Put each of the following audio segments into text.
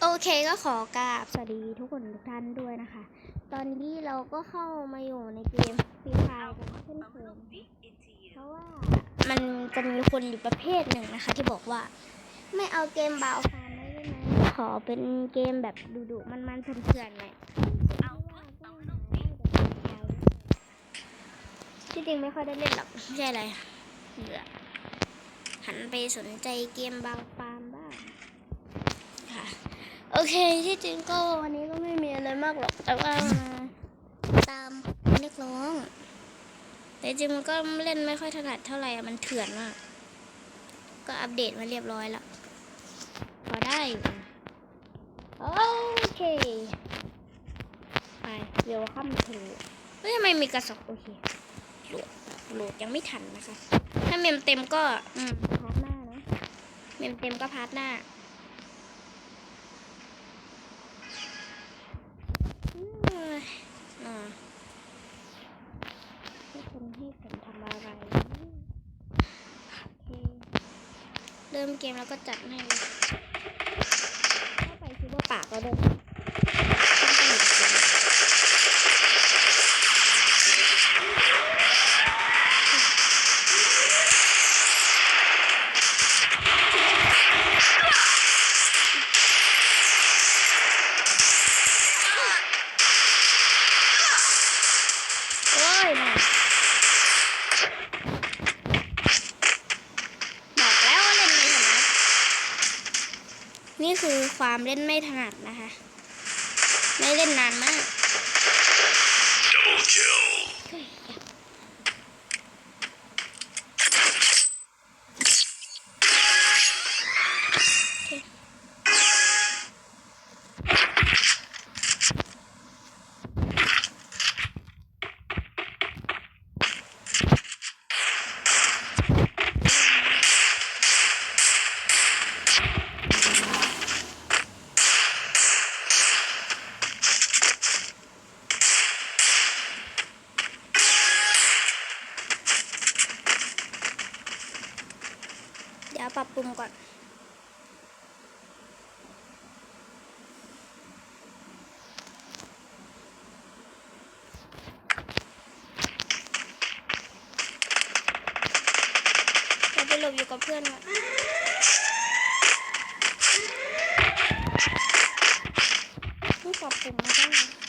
โอเคก็ขอกราบสวัสดีทุกคนทุกท่านด้วยนะคะ ตอนนี้เราก็เข้ามาอยู่ในเกมฟรีไฟกันเช่นเคยเพราะว่ามันจะมีคนอยู่ประเภทหนึ่งนะคะ ที่บอกว่าไม่เอาเกมบาวฟาร์มได้ไหมขอเป็นเกมแบบดุๆมันๆเถื่อนๆหน่อยที่จริงไม่ค่อยได้เล่นหรอกไม่ใช่อะไรเบื่อหันไปสนใจเกมบาวฟา โอเคที่จริงก็วันนี้ก็ไม่มีอะไรมากหรอก แต่ว่ามาตามเรียกร้อง แต่จริงมันก็เล่นไม่ค่อยถนัดเท่าไหร่อะมันเถื่อนมาก ก็อัปเดตมาเรียบร้อยแล้วพอได้โอเค ไปเดี๋ยวข้ามถูเฮ้ยทำไมมีกระสอบโอเคโหลดโหลดยังไม่ทันนะคะ ถ้าเมมเต็มก็ อืมพาร์ทหน้านะ เมมเต็มก็พาร์ทหน้า อืมอ่า ให้คุณให้ผมทำอะไรเคเริ่มเกมแล้วก็จัดให้เข้าไปคิดว่าปากก็เดิน นี่คือความเล่นไม่ถนัดนะคะ ไม่เล่นนานมาก Double kill. เฮ้ยโอเคเดี๋ยว ปรับปรุงก่อนเราไปหลบอยู่กับเพื่อนก่อนนี่ปรับปรุงไม่ได้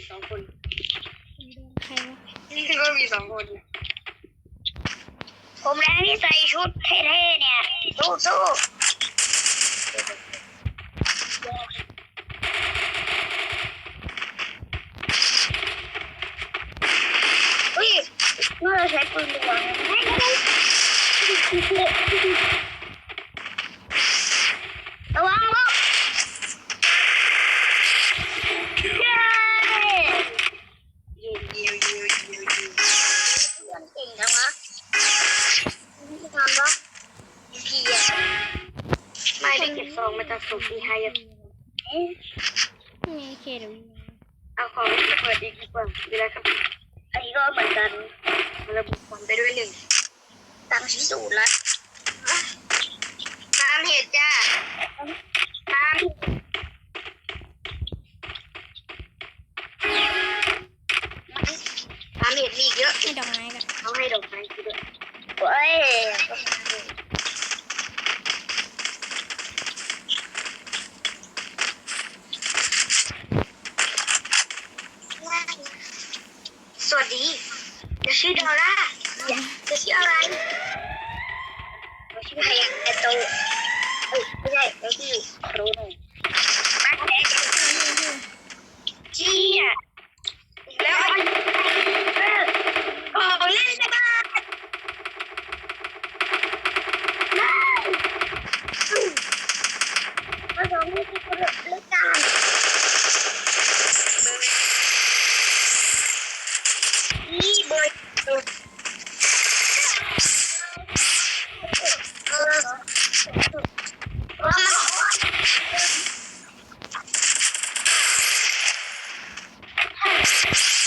มแดงมีสองคนใครวะนี่ก็มีสองคนน่ะผมแดงที่ใส่ชุดเท่ๆเนี่ย สู้สู้อุ้ยเมื่อใช้ปืนดีกว่านะไม่ไม่ องมาจากสุพีไฮอะเอ๊ะนี่ไงเคเดี๋ยวเอาของที่เปิดอีกดีกว่าเวลาครับ อันนี้ก็เหมือนกันระบุผลไปด้วยหนึ่งตั้งชี้สูตรละตามเหตุจ้าตามตามเหตุมีอีกเยอะให้ดอกไม้กันเขาให้ดอกไม้กูด้วยเว้ยสวัสดีจะชื่อดอลล่าจะชื่ออะไร พยาชื่อไฮยะโตเอ้ไม่ใช่เราชื่อโรโนบ้านแดงจี้อ่ you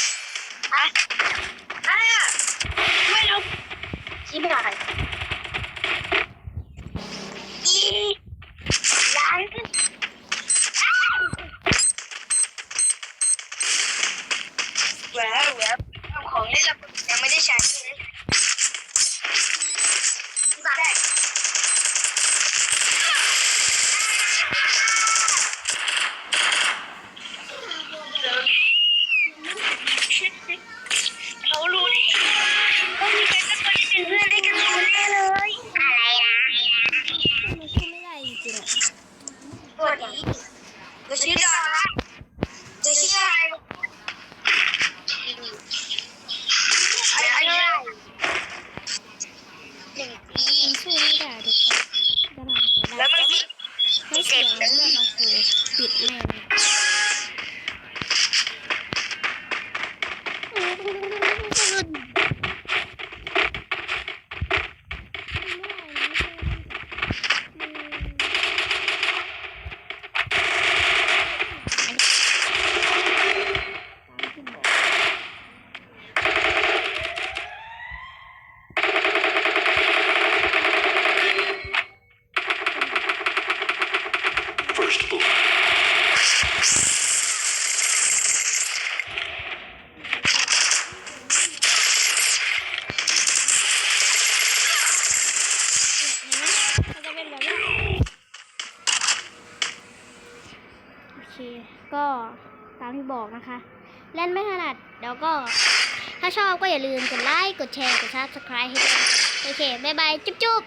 はい。 ก็ตามที่บอกนะคะ เล่นไม่ถนัดเดี๋ยวก็ ถ้าชอบก็อย่าลืมกดไลค์ กดแชร์ กดซับสไคร b e ให้ด้วยโอเค บ๊ายบาย จุ๊บจุ๊บ